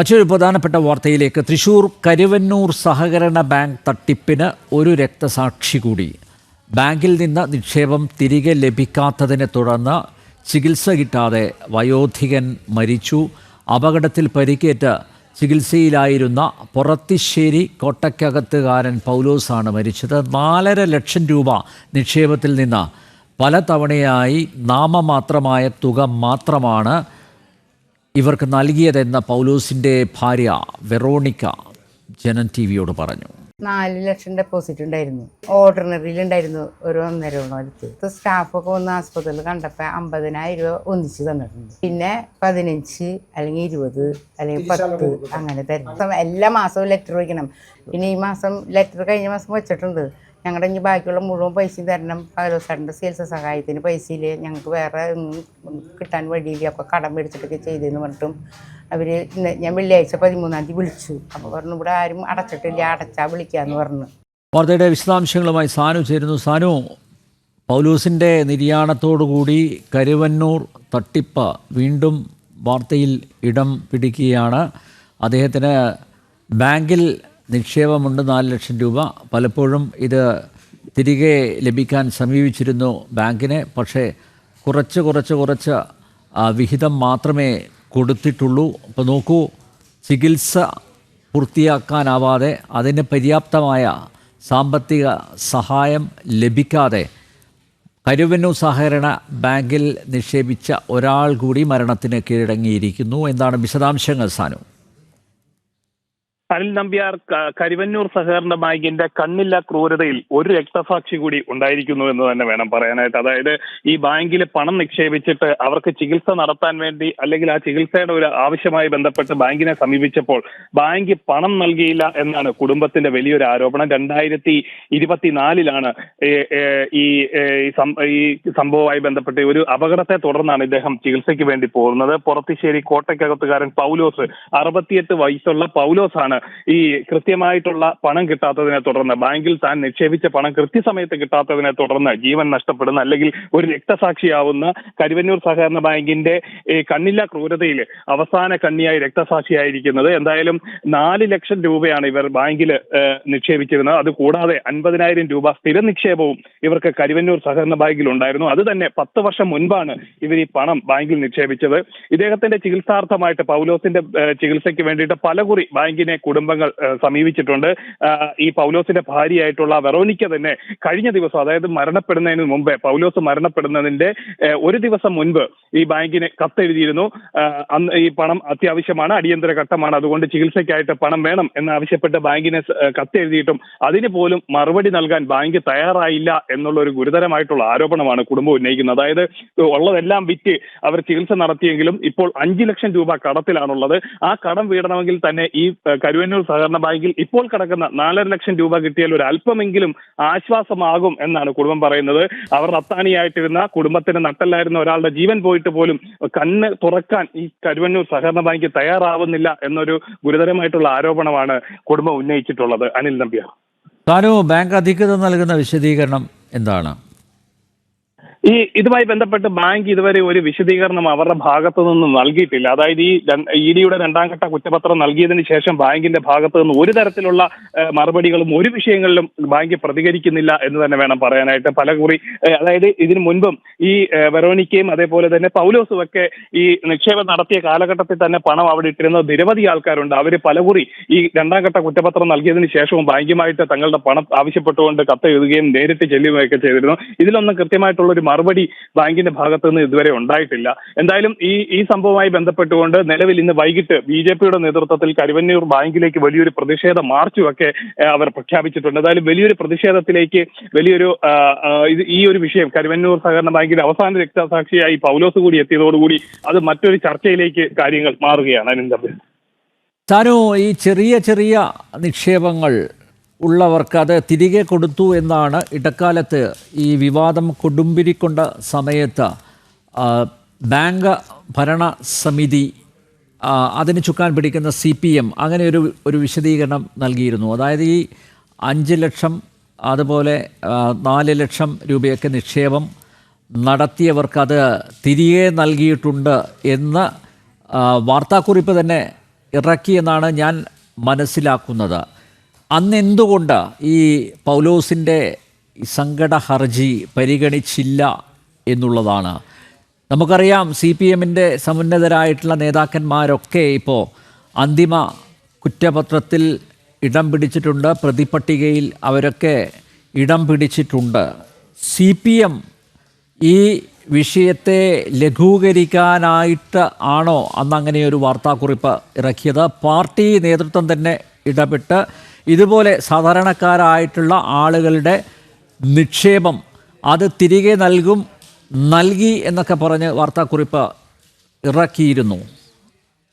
മറ്റൊരു പ്രധാനപ്പെട്ട വാർത്തയിലേക്ക്. തൃശൂർ കരുവന്നൂർ സഹകരണ ബാങ്ക് തട്ടിപ്പിന് ഒരു രക്തസാക്ഷി കൂടി. ബാങ്കിൽ നിന്ന് നിക്ഷേപം തിരികെ ലഭിക്കാത്തതിനെ തുടർന്ന് ചികിത്സ കിട്ടാതെ വയോധികൻ മരിച്ചു. അപകടത്തിൽ പരിക്കേറ്റ് ചികിത്സയിലായിരുന്ന പുറത്തിശ്ശേരി കോട്ടയ്ക്കകത്തുകാരൻ പൗലോസാണ് മരിച്ചത്. നാലര ലക്ഷം രൂപ നിക്ഷേപത്തിൽ നിന്ന് പല തവണയായി നാമമാത്രമായ തുക മാത്രമാണ് ഇവർക്ക് നൽകിയതെന്ന പൗലോസിന്റെ ഭാര്യ വെറോണിക്ക ജനൻ ടി വിയോട് പറഞ്ഞു. നാല് ലക്ഷം ഡെപ്പോസിറ്റ് ഉണ്ടായിരുന്നു. ഓർഡിനറിയിൽ ഉണ്ടായിരുന്നു ഒരു ഒന്നര അടുത്ത് സ്റ്റാഫൊക്കെ വന്ന് ആസ്പത്രിയിൽ കണ്ടപ്പോൾ അമ്പതിനായിരം രൂപ ഒന്നിച്ച് തന്നിട്ടുണ്ട്. പിന്നെ പതിനഞ്ച് അല്ലെങ്കിൽ ഇരുപത് അല്ലെങ്കിൽ പത്ത് അങ്ങനെ തരും. എല്ലാ മാസവും ലെറ്റർ വയ്ക്കണം. പിന്നെ ഈ മാസം ലെറ്റർ കഴിഞ്ഞ മാസം വെച്ചിട്ടുണ്ട്. ഞങ്ങളുടെ ഇനി ബാക്കിയുള്ള മുഴുവൻ പൈസയും തരണം. പകലോസാറിന്റെ ചികിത്സ സഹായത്തിന് പൈസയിൽ ഞങ്ങൾക്ക് വേറെ കിട്ടാൻ വഴിയില്ല. അപ്പോൾ കടം മേടിച്ചിട്ടൊക്കെ ചെയ്തെന്ന് പറഞ്ഞിട്ടും അവർ ഞാൻ വെള്ളിയാഴ്ച പതിമൂന്നാം തീയതി വിളിച്ചു. അപ്പോൾ പറഞ്ഞു ഇവിടെ ആരും അടച്ചിട്ടില്ല അടച്ചാൽ വിളിക്കാന്ന് പറഞ്ഞു. വാർത്തയുടെ വിശദാംശങ്ങളുമായി സാനു ചേരുന്നു. സാനു പൗലൂസിന്റെ നിര്യാണത്തോടുകൂടി കരുവന്നൂർ തട്ടിപ്പ് വീണ്ടും വാർത്തയിൽ ഇടം പിടിക്കുകയാണ്. അദ്ദേഹത്തിന് ബാങ്കിൽ നിക്ഷേപമുണ്ട് നാല് ലക്ഷം രൂപ. പലപ്പോഴും ഇത് തിരികെ ലഭിക്കാൻ സമീപിച്ചിരുന്നു ബാങ്കിനെ. പക്ഷേ കുറച്ച് കുറച്ച് കുറച്ച് വിഹിതം മാത്രമേ കൊടുത്തിട്ടുള്ളൂ. അപ്പോൾ നോക്കൂ ചികിത്സ പൂർത്തിയാക്കാനാവാതെ അതിന് പര്യാപ്തമായ സാമ്പത്തിക സഹായം ലഭിക്കാതെ കരുവന്നൂർ സഹകരണ ബാങ്കിൽ നിക്ഷേപിച്ച ഒരാൾ കൂടി മരണത്തിന് കീഴടങ്ങിയിരിക്കുന്നു. എന്താണ് വിശദാംശങ്ങൾ സാനു? അനിൽ നമ്പ്യാർ കരിവന്നൂർ സഹകരണ ബാങ്കിന്റെ കണ്ണില്ല ക്രൂരതയിൽ ഒരു രക്തസാക്ഷി കൂടി ഉണ്ടായിരിക്കുന്നു എന്ന് തന്നെ വേണം പറയാനായിട്ട്. അതായത് ഈ ബാങ്കിൽ പണം നിക്ഷേപിച്ചിട്ട് അവർക്ക് ചികിത്സ നടത്താൻ വേണ്ടി അല്ലെങ്കിൽ ആ ചികിത്സയുടെ ഒരു ആവശ്യമായി ബന്ധപ്പെട്ട് ബാങ്കിനെ സമീപിച്ചപ്പോൾ ബാങ്ക് പണം നൽകിയില്ല എന്നാണ് കുടുംബത്തിന്റെ വലിയൊരു ആരോപണം. രണ്ടായിരത്തി ഇരുപത്തിനാലിലാണ് ഈ- ഈ സംഭവവുമായി ബന്ധപ്പെട്ട് ഒരു അപകടത്തെ തുടർന്നാണ് ഇദ്ദേഹം ചികിത്സയ്ക്ക് വേണ്ടി പോകുന്നത്. പുറത്തിശ്ശേരി കോട്ടയ്ക്കകത്തുകാരൻ പൗലോസ് അറുപത്തിയെട്ട് വയസ്സുള്ള പൗലോസ് ആണ് ഈ കൃത്യമായിട്ടുള്ള പണം കിട്ടാത്തതിനെ തുടർന്ന് ബാങ്കിൽ താൻ നിക്ഷേപിച്ച പണം കൃത്യസമയത്ത് കിട്ടാത്തതിനെ തുടർന്ന് ജീവൻ നഷ്ടപ്പെടുന്ന അല്ലെങ്കിൽ ഒരു രക്തസാക്ഷിയാവുന്ന കരുവന്നൂർ സഹകരണ ബാങ്കിന്റെ കണ്ണില്ല ക്രൂരതയിൽ അവസാന കണ്ണിയായി രക്തസാക്ഷിയായിരിക്കുന്നത്. എന്തായാലും നാല് ലക്ഷം രൂപയാണ് ഇവർ ബാങ്കിൽ നിക്ഷേപിച്ചിരുന്നത്. അത് കൂടാതെ അൻപതിനായിരം രൂപ സ്ഥിര നിക്ഷേപവും ഇവർക്ക് കരുവന്നൂർ സഹകരണ ബാങ്കിൽ ഉണ്ടായിരുന്നു. അത് തന്നെ പത്ത് വർഷം മുൻപാണ് ഇവർ ഈ പണം ബാങ്കിൽ നിക്ഷേപിച്ചത്. ഇദ്ദേഹത്തിന്റെ ചികിത്സാർത്ഥമായിട്ട് പൗലോസിന്റെ ചികിത്സയ്ക്ക് വേണ്ടിയിട്ട് പലകുറി ബാങ്കിനെ കുടുംബങ്ങൾ സമീപിച്ചിട്ടുണ്ട്. ഈ പൗലോസിന്റെ ഭാര്യയായിട്ടുള്ള വെറോനിക്ക തന്നെ കഴിഞ്ഞ ദിവസം അതായത് മരണപ്പെടുന്നതിന് മുമ്പേ പൗലോസ് മരണപ്പെടുന്നതിന്റെ ഒരു ദിവസം മുൻപ് ഈ ബാങ്കിന് കത്തെഴുതിയിരുന്നു. അന്ന് ഈ പണം അത്യാവശ്യമാണ് അടിയന്തര ഘട്ടമാണ്. അതുകൊണ്ട് ചികിത്സയ്ക്കായിട്ട് പണം വേണം എന്നാവശ്യപ്പെട്ട് ബാങ്കിനെ കത്തെഴുതിയിട്ടും അതിന് പോലും മറുപടി നൽകാൻ ബാങ്ക് തയ്യാറായില്ല എന്നുള്ള ഒരു ഗുരുതരമായിട്ടുള്ള ആരോപണമാണ് കുടുംബം ഉന്നയിക്കുന്നത്. അതായത് ഉള്ളതെല്ലാം വിറ്റ് അവർ ചികിത്സ നടത്തിയെങ്കിലും ഇപ്പോൾ അഞ്ചു ലക്ഷം രൂപ കടത്തിലാണുള്ളത്. ആ കടം വീടണമെങ്കിൽ തന്നെ ഈ ഏഹ്, കരുവന്നൂർ സഹകരണ ബാങ്കിൽ ഇപ്പോൾ കിടക്കുന്ന നാലര ലക്ഷം രൂപ കിട്ടിയാൽ ഒരു അല്പമെങ്കിലും ആശ്വാസമാകും എന്നാണ് കുടുംബം പറയുന്നത്. അവർ റത്താനിയായിട്ടിരുന്ന കുടുംബത്തിന് നട്ടല്ലായിരുന്ന ഒരാളുടെ ജീവൻ പോയിട്ട് പോലും കണ്ണ് തുറക്കാൻ ഈ കരുവന്നൂർ സഹകരണ ബാങ്ക് തയ്യാറാവുന്നില്ല എന്നൊരു ഗുരുതരമായിട്ടുള്ള ആരോപണമാണ് കുടുംബം ഉന്നയിച്ചിട്ടുള്ളത്. അനിൽ നമ്പ്യാർ. താനു ബാങ്ക് അധികൃതർ നൽകുന്ന വിശദീകരണം എന്താണ്? ഈ ഇതുമായി ബന്ധപ്പെട്ട് ബാങ്ക് ഇതുവരെ ഒരു വിശദീകരണം അവരുടെ ഭാഗത്തു നിന്നും നൽകിയിട്ടില്ല. അതായത് ഈ ഇ ഡിയുടെ രണ്ടാം ഘട്ട കുറ്റപത്രം നൽകിയതിന് ശേഷം ബാങ്കിന്റെ ഭാഗത്തു നിന്ന് ഒരു തരത്തിലുള്ള മറുപടികളും ഒരു വിഷയങ്ങളിലും ബാങ്ക് പ്രതികരിക്കുന്നില്ല എന്ന് തന്നെ വേണം പറയാനായിട്ട് പല കുറി അതായത് ഇതിനു മുൻപും ഈ വെറോണിക്കയും അതേപോലെ തന്നെ പൗലോസും ഒക്കെ ഈ നിക്ഷേപം നടത്തിയ കാലഘട്ടത്തിൽ തന്നെ പണം അവിടെ ഇട്ടിരുന്ന നിരവധി ആൾക്കാരുണ്ട്. അവർ പലകുറി ഈ രണ്ടാം ഘട്ട കുറ്റപത്രം നൽകിയതിന് ശേഷവും ബാങ്കുമായിട്ട് തങ്ങളുടെ പണം ആവശ്യപ്പെട്ടുകൊണ്ട് കത്ത് എഴുതുകയും നേരിട്ട് ചെല്ലുകയൊക്കെ ചെയ്തിരുന്നു. ഇതിലൊന്നും കൃത്യമായിട്ടുള്ള ഒരു മറുപടി ബാങ്കിന്റെ ഭാഗത്തു നിന്ന് ഇതുവരെ ഉണ്ടായിട്ടില്ല. എന്തായാലും ഈ ഈ സംഭവവുമായി ബന്ധപ്പെട്ടുകൊണ്ട് നിലവിൽ ഇന്ന് വൈകിട്ട് ബി ജെ പിയുടെ നേതൃത്വത്തിൽ കരുവന്നൂർ ബാങ്കിലേക്ക് വലിയൊരു പ്രതിഷേധ മാർച്ചും ഒക്കെ അവർ പ്രഖ്യാപിച്ചിട്ടുണ്ട്. എന്തായാലും വലിയൊരു പ്രതിഷേധത്തിലേക്ക് വലിയൊരു ഈ ഒരു വിഷയം കരുവന്നൂർ സഹകരണ ബാങ്കിന്റെ അവസാന രക്തസാക്ഷിയായി പൗലോസ് കൂടി എത്തിയതോടുകൂടി അത് മറ്റൊരു ചർച്ചയിലേക്ക് കാര്യങ്ങൾ മാറുകയാണ്. അനന്തപുരം സാനു ഈ ചെറിയ ചെറിയ നിക്ഷേപങ്ങൾ ഉള്ളവർക്ക് അത് തിരികെ കൊടുത്തു എന്നാണ് ഇടക്കാലത്ത് ഈ വിവാദം കൊടുമ്പിരിക്കൊണ്ട സമയത്ത് ബാങ്ക് ഭരണ സമിതി അതിന് ചുക്കാൻ പിടിക്കുന്ന സി പി എം അങ്ങനെ ഒരു ഒരു വിശദീകരണം നൽകിയിരുന്നു. അതായത് ഈ അഞ്ച് ലക്ഷം അതുപോലെ നാല് ലക്ഷം രൂപയൊക്കെ നിക്ഷേപം നടത്തിയവർക്ക് അത് തിരികെ നൽകിയിട്ടുണ്ട് എന്ന് വാർത്താക്കുറിപ്പ് തന്നെ ഇറക്കിയെന്നാണ് ഞാൻ മനസ്സിലാക്കുന്നത്. അന്ന് എന്തുകൊണ്ട് ഈ പൗലോസിന്റെ സങ്കട ഹർജി പരിഗണിച്ചില്ല എന്നുള്ളതാണ്? നമുക്കറിയാം സി പി എമ്മിന്റെ സമുന്നതരായിട്ടുള്ള നേതാക്കന്മാരൊക്കെ ഇപ്പോൾ അന്തിമ കുറ്റപത്രത്തിൽ ഇടം പിടിച്ചിട്ടുണ്ട് പ്രതിപട്ടികയിൽ അവരൊക്കെ ഇടം പിടിച്ചിട്ടുണ്ട്. സി പി എം ഈ വിഷയത്തെ ലഘൂകരിക്കാനായിട്ട് ആണോ അന്ന് അങ്ങനെയൊരു വാർത്താക്കുറിപ്പ് ഇറക്കിയത്? പാർട്ടി നേതൃത്വം തന്നെ ഇടപെട്ട് ഇതുപോലെ സാധാരണക്കാരായിട്ടുള്ള ആളുകളുടെ നിക്ഷേപം അത് തിരികെ നൽകും നൽകി എന്നൊക്കെ പറഞ്ഞ് വാർത്താക്കുറിപ്പ് ഇറക്കിയിരുന്നു.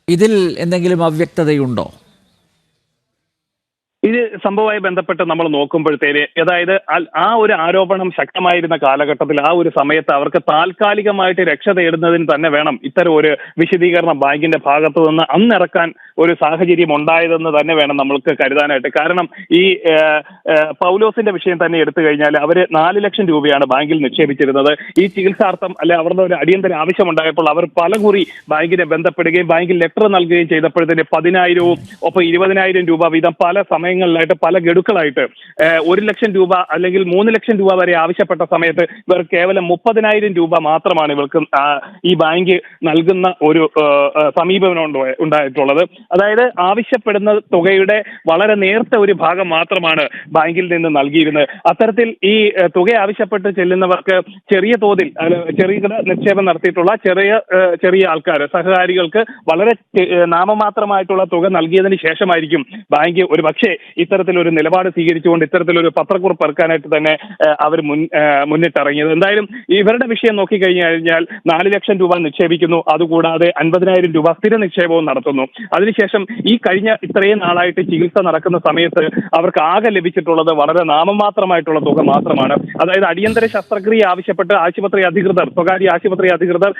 ഇതിൽ എന്തെങ്കിലും അവ്യക്തതയുണ്ടോ? ഇത് സംഭവവുമായി ബന്ധപ്പെട്ട് നമ്മൾ നോക്കുമ്പോഴത്തേന് അതായത് ആ ഒരു ആരോപണം ശക്തമായിരുന്ന കാലഘട്ടത്തിൽ ആ ഒരു സമയത്ത് അവർക്ക് താൽക്കാലികമായിട്ട് രക്ഷ തേടുന്നതിന് തന്നെ വേണം ഇത്തരം ഒരു വിശദീകരണം ബാങ്കിന്റെ ഭാഗത്തു നിന്ന് അന്നിറക്കാൻ ഒരു സാഹചര്യം ഉണ്ടായതെന്ന് തന്നെ വേണം നമ്മൾക്ക് കരുതാനായിട്ട്. കാരണം ഈ പൗലോസിന്റെ വിഷയം തന്നെ എടുത്തു കഴിഞ്ഞാൽ അവർ നാല് ലക്ഷം രൂപയാണ് ബാങ്കിൽ നിക്ഷേപിച്ചിരുന്നത്. ഈ ചികിത്സാർത്ഥം അല്ലെ അവരുടെ ഒരു അടിയന്തര ആവശ്യമുണ്ടായപ്പോൾ അവർ പലകുറി ബാങ്കിനെ ബന്ധപ്പെടുകയും ബാങ്കിൽ ലെറ്റർ നൽകുകയും ചെയ്തപ്പോഴത്തേന് പതിനായിരവും ഒപ്പം ഇരുപതിനായിരം രൂപ വീതം പല സമയങ്ങളിലായിട്ട് പല ഗഡുക്കളായിട്ട് ഒരു ലക്ഷം രൂപ അല്ലെങ്കിൽ മൂന്ന് ലക്ഷം രൂപ വരെ ആവശ്യപ്പെട്ട സമയത്ത് ഇവർ കേവലം മുപ്പതിനായിരം രൂപ മാത്രമാണ് ഇവർക്ക് ഈ ബാങ്ക് നൽകുന്ന ഒരു സമീപനം ഉണ്ട് ഉണ്ടായിട്ടുള്ളത്. അതായത് ആവശ്യപ്പെടുന്ന തുകയുടെ വളരെ നേർത്ത ഒരു ഭാഗം മാത്രമാണ് ബാങ്കിൽ നിന്ന് നൽകിയിരുന്നത്. അത്തരത്തിൽ ഈ തുക ആവശ്യപ്പെട്ട് ചെല്ലുന്നവർക്ക് ചെറിയ തോതിൽ ചെറിയ നിക്ഷേപം നടത്തിയിട്ടുള്ള ചെറിയ ചെറിയ ആൾക്കാർ സഹകാരികൾക്ക് വളരെ നാമമാത്രമായിട്ടുള്ള തുക നൽകിയതിന് ശേഷമായിരിക്കും ബാങ്ക് ഒരു പക്ഷേ ഇത്തരത്തിലൊരു നിലപാട് സ്വീകരിച്ചുകൊണ്ട് ഇത്തരത്തിലൊരു പത്രക്കുറിപ്പ് ഇറക്കാനായിട്ട് തന്നെ അവർ മുൻ മുന്നിട്ടിറങ്ങിയത്. എന്തായാലും ഇവരുടെ വിഷയം നോക്കിക്കഴിഞ്ഞു കഴിഞ്ഞാൽ നാല് ലക്ഷം രൂപ നിക്ഷേപിക്കുന്നു. അതുകൂടാതെ അൻപതിനായിരം രൂപ സ്ഥിര നിക്ഷേപവും നടത്തുന്നു. അതിനുശേഷം ഈ കഴിഞ്ഞ ഇത്രയും നാളായിട്ട് ചികിത്സ നടക്കുന്ന സമയത്ത് അവർക്ക് ആകെ ലഭിച്ചിട്ടുള്ളത് വളരെ നാമമാത്രമായിട്ടുള്ള തുക മാത്രമാണ്. അതായത് അടിയന്തര ശസ്ത്രക്രിയ ആവശ്യപ്പെട്ട് ആശുപത്രി അധികൃതർ സ്വകാര്യ ആശുപത്രി അധികൃതർ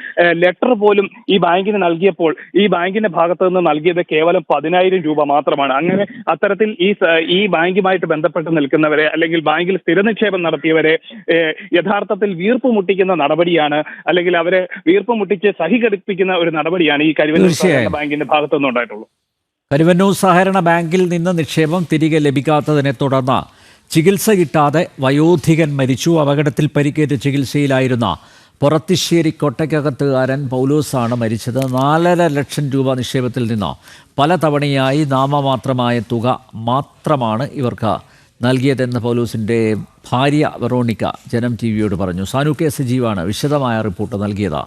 ലെറ്റർ പോലും ഈ ബാങ്കിന് നൽകിയപ്പോൾ ഈ ബാങ്കിന്റെ ഭാഗത്ത് നിന്ന് നൽകിയത് കേവലം പതിനായിരം രൂപ മാത്രമാണ്. അങ്ങനെ അത്തരത്തിൽ ഈ ഈ ബാങ്കുമായിട്ട് ബന്ധപ്പെട്ട് നിൽക്കുന്നവരെ അല്ലെങ്കിൽ ബാങ്കിൽ സ്ഥിര നിക്ഷേപം നടത്തിയവരെ യഥാർത്ഥത്തിൽ വീർപ്പ് മുട്ടിക്കുന്ന നടപടിയാണ് അല്ലെങ്കിൽ അവരെ വീർപ്പ് മുട്ടിച്ച് സഹികടിപ്പിക്കുന്ന ഒരു നടപടിയാണ് ഈ കരുവന്നൂർ സഹകരണ ബാങ്കിന്റെ ഭാഗത്തു നിന്നുണ്ടായിട്ടുള്ളൂ കരുവന്നൂർ സഹകരണ ബാങ്കിൽ നിന്ന് നിക്ഷേപം തിരികെ ലഭിക്കാത്തതിനെ തുടർന്ന് ചികിത്സ കിട്ടാതെ വയോധികൻ മരിച്ചു. അപകടത്തിൽ പരിക്കേറ്റ് ചികിത്സയിലായിരുന്ന പുറത്തിശ്ശേരി കൊട്ടയ്ക്കകത്തുകാരൻ പൗലോസാണ് മരിച്ചത്. നാലര ലക്ഷം രൂപ നിക്ഷേപത്തിൽ നിന്ന് പലതവണയായി നാമമാത്രമായ തുക മാത്രമാണ് ഇവർക്ക് നൽകിയതെന്ന് പൗലൂസിന്റെ ഭാര്യ വെറോണിക്ക ജനം ടി വിയോട് പറഞ്ഞു. സാനു കെ സജീവാണ് വിശദമായ റിപ്പോർട്ട് നൽകിയത്.